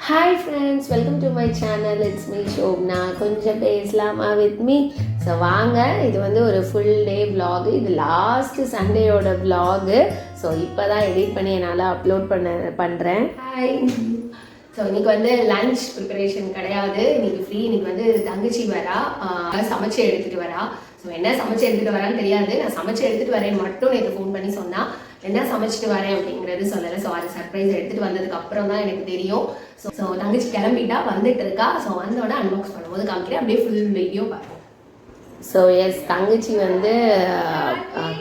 Hi friends welcome to my channel it's me Shobna கொஞ்சம் பேசலாமா with me so வாங்க. இது வந்து ஒரு ஃபுல் டே விலாகு இது லாஸ்ட்டு சண்டேயோட விலாகு ஸோ இப்போ தான் எடிட் பண்ணி என்னால் அப்லோட் பண்ண பண்ணுறேன் ஹாய் ஸோ இன்னைக்கு வந்து லஞ்ச் ப்ரிப்பரேஷன் கிடையாது. இன்னைக்கு ஃப்ரீ இன்னைக்கு வந்து தங்கச்சி வரா. சமைச்சு எடுத்துகிட்டு வரா. ஸோ என்ன சமைச்சு எடுத்துகிட்டு வரான்னு தெரியாது. நான் சமைச்சு எடுத்துகிட்டு வரேன் மட்டும் எனக்கு ஃபோன் பண்ணி சொன்னால் என்ன சமைச்சிட்டு வரேன் அப்படிங்கிறது சொல்லலை. ஸோ அது சர்ப்ரைஸ் எடுத்துட்டு வந்ததுக்கு அப்புறம் தான் எனக்கு தெரியும். ஸோ ஸோ தங்கச்சி கிளம்பிட்டா வந்துட்டு இருக்கா? ஸோ வந்தோடனே அன்பாக்ஸ் பண்ணும்போது காமிக்கிறேன். அப்படியே ஃபுல் வீடியோ பார்ப்போம் ஸோ எஸ் தங்கச்சி வந்து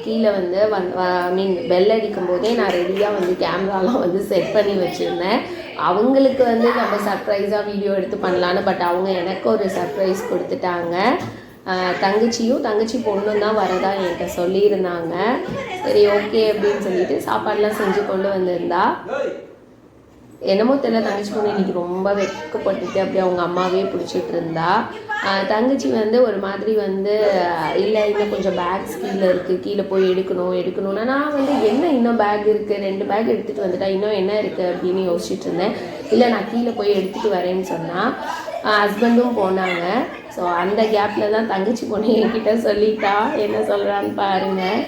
கீழே வந்து வந் ஐ மீன் பெல் அடிக்கும் போதே நான் ரெடியாக வந்து கேமராலாம் வந்து செட் பண்ணி வச்சுருந்தேன். அவங்களுக்கு வந்து நம்ம சர்ப்ரைஸாக வீடியோ எடுத்து பண்ணலான்னு பட் அவங்க எனக்கு ஒரு சர்ப்ரைஸ் கொடுத்துட்டாங்க. தங்கச்சியும் தங்கச்சி பொண்ணும் தான் வரதா என்கிட்ட சொல்லியிருந்தாங்க. சரி ஓகே அப்படின்னு சொல்லிட்டு சாப்பாடெலாம் செஞ்சு கொண்டு வந்திருந்தா. என்னமோ தெரியல தங்கச்சி பொண்ணு இன்னைக்கு ரொம்ப வெக்கப்பட்டுட்டு அப்படியே அவங்க அம்மாவே பிடிச்சிட்டு இருந்தா. தங்கச்சி வந்து ஒரு மாதிரி வந்து இல்லை இன்னும் கொஞ்சம் பேக்ஸ் கீழே இருக்குது கீழே போய் எடுக்கணும் எடுக்கணும்னா நான் வந்து என்ன இன்னும் பேக் இருக்குது ரெண்டு பேக் எடுத்துகிட்டு வந்துட்டா இன்னும் என்ன இருக்குது அப்படின்னு யோசிச்சுட்டு இருந்தேன். இல்லை நான் கீழே போய் எடுத்துகிட்டு வரேன்னு சொன்னால் ஹஸ்பண்டும் போனாங்க. ஸோ அந்த கேப்பில் தான் தங்கச்சி பொண்ணு என்கிட்ட சொல்லிட்டா. என்ன சொல்கிறான்னு பாருங்கள்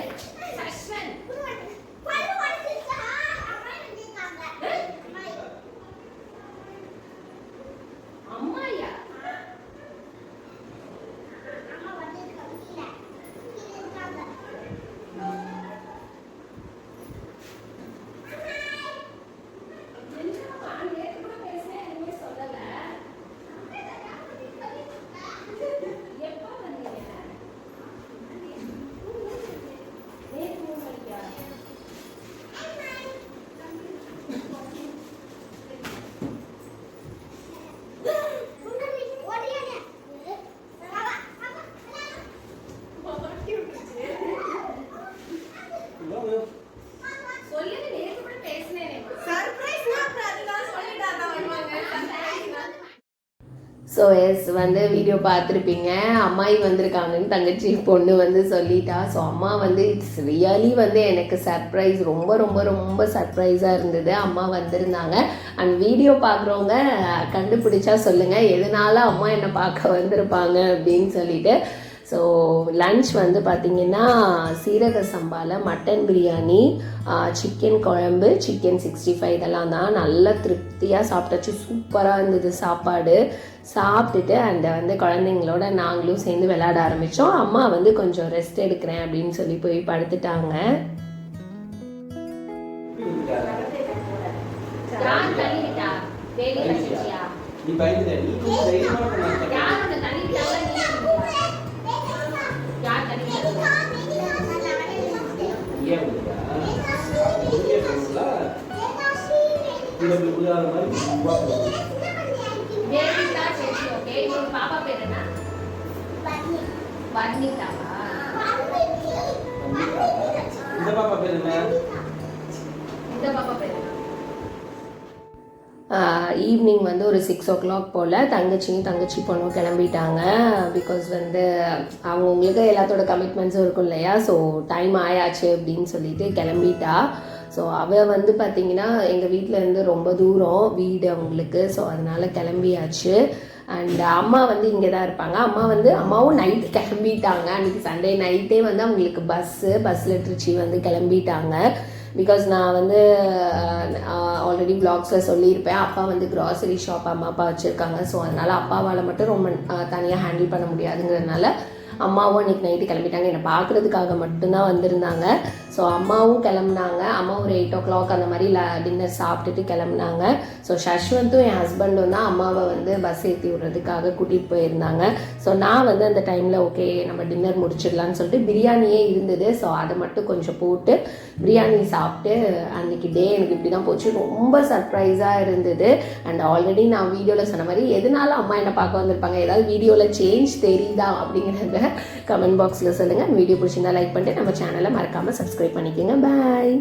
ஸோ எஸ் வந்து வீடியோ பார்த்துருப்பீங்க. அம்மாயி வந்திருக்காங்கன்னு தங்கச்சி பொண்ணு வந்து சொல்லிட்டா. ஸோ அம்மா வந்து இட்ஸ் ரியலி வந்து எனக்கு சர்ப்ரைஸ் ரொம்ப ரொம்ப ரொம்ப சர்ப்ரைஸாக இருந்தது. அம்மா வந்திருந்தாங்க. அண்ட் வீடியோ பார்க்குறவங்க கண்டுபிடிச்சா சொல்லுங்கள் எதனால அம்மா என்னை பார்க்க வந்திருப்பாங்க அப்படின்னு சொல்லிட்டு. ஸோ லன்ச் வந்து பார்த்திங்கன்னா சீரக சம்பால மட்டன் பிரியாணி சிக்கன் குழம்பு சிக்கன் சிக்ஸ்டி ஃபைவ் இதெல்லாம் தான். நல்லா திருப்தியாக சாப்பிட்டாச்சு. சூப்பராக இருந்தது சாப்பாடு. சாப்பிட்டுட்டு அந்த வந்து குழந்தைங்களோட நாங்களும் சேர்ந்து விளையாட ஆரம்பித்தோம் அம்மா வந்து கொஞ்சம் ரெஸ்ட் எடுக்கிறேன் அப்படின்னு சொல்லி போய் படுத்துட்டாங்க. நீ பயந்துட்ட. நீ இப்படி விழுகாத மாதிரி. பாப்பா பேர் என்ன. இந்த பாப்பா பேர் என்ன? இந்த பாப்பா பேர் ஈவினிங் வந்து ஒரு சிக்ஸ் ஓ கிளாக் போல் தங்கச்சியும் தங்கச்சி பொண்ணும் கிளம்பிட்டாங்க. பிகாஸ் வந்து அவங்கவுங்களுக்கு எல்லாத்தோட கமிட்மெண்ட்ஸும் இருக்கும் இல்லையா? ஸோ டைம் ஆயாச்சு அப்படின்னு சொல்லிட்டு கிளம்பிட்டா. ஸோ அவள் வந்து பார்த்தீங்கன்னா எங்கள் வீட்டிலேருந்து ரொம்ப தூரம் வீடு அவங்களுக்கு. ஸோ அதனால் கிளம்பியாச்சு. அண்ட் அம்மா வந்து இங்கே தான் இருப்பாங்க. அம்மா வந்து அம்மாவும் நைட்டு கிளம்பிட்டாங்க. அன்றைக்கி சண்டே நைட்டே வந்து அவங்களுக்கு பஸ்ஸு பஸ்ஸில் திருச்சி வந்து கிளம்பிட்டாங்க. பிகாஸ் நான் வந்து ஆல்ரெடி பிளாக்ஸில் சொல்லியிருப்பேன். அப்பா வந்து க்ராசரி ஷாப் அம்மா அப்பா வச்சுருக்காங்க. ஸோ அதனால் அப்பாவால் மட்டும் ரொம்ப தனியாக ஹேண்டில் பண்ண முடியாதுங்கிறதுனால அம்மாவும் அன்றைக்கி நைட்டு கிளம்பிட்டாங்க. என்னை பார்க்குறதுக்காக மட்டும்தான் வந்திருந்தாங்க. ஸோ அம்மாவும் கிளம்புனாங்க. அம்மா ஒரு எயிட் ஓ கிளாக் அந்த மாதிரி டின்னர் சாப்பிட்டுட்டு கிளம்புனாங்க. ஸோ சஷ்வந்தும் என் ஹஸ்பண்டும் தான் அம்மாவை வந்து பஸ் ஏற்றி விடுறதுக்காக கூட்டிகிட்டு போயிருந்தாங்க. ஸோ நான் வந்து அந்த டைமில் ஓகே நம்ம டின்னர் முடிச்சிடலான்னு சொல்லிட்டு பிரியாணியே இருந்தது. ஸோ அதை மட்டும் கொஞ்சம் போட்டு பிரியாணி சாப்பிட்டு அன்னைக்கு டே எனக்கு இப்படி தான் போச்சு. ரொம்ப சர்ப்ரைஸாக இருந்தது. அண்ட் ஆல்ரெடி நான் வீடியோவில் சொன்ன மாதிரி எதனால அம்மா என்னை பார்க்க வந்திருப்பாங்க? ஏதாவது வீடியோவில் சேஞ்ச் தெரியுதா? அப்படிங்கிறத கமெண்ட் பாக்ஸில் சொல்லுங்கள் வீடியோ பிடிச்சிருந்தா லைக் பண்ணிட்டு நம்ம சேனலை மறக்காமல் சப்ஸ்கிரைப் பண்ணிக்கோங்க பாய்